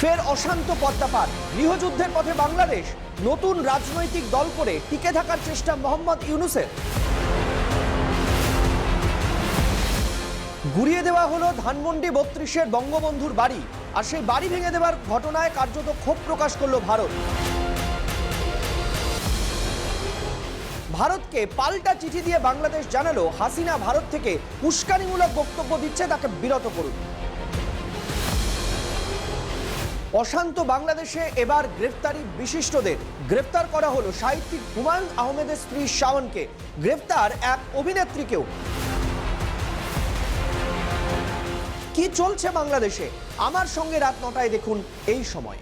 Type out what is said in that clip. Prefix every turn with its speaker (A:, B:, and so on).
A: ফের অশান্ত পদ্মাপাত। গৃহযুদ্ধের পথে বাংলাদেশ নতুন রাজনৈতিক দল করে টিকে থাকার চেষ্টা মোহাম্মদ ইউনুসের। গুড়িয়ে দেওয়া হলো ধানমন্ডি বত্রিশের বঙ্গবন্ধুর বাড়ি, আর সেই বাড়ি ভেঙে দেওয়ার ঘটনায় কার্যত ক্ষোভ প্রকাশ করল ভারত। ভারতকে পাল্টা চিঠি দিয়ে বাংলাদেশ জানালো হাসিনা ভারত থেকে, উস্কানিমূলক বক্তব্য দিচ্ছে তাকে বিরত করুন। অশান্ত বাংলাদেশে এবার গ্রেফতারি বিশিষ্টদের। গ্রেফতার করা হলো সাহিত্যিক হুমায়ুন আহমেদের স্ত্রী শাওনকে। গ্রেফতার এক অভিনেত্রীকেও। কি চলছে বাংলাদেশে? আমার সঙ্গে রাত নটায় দেখুন এই সময়।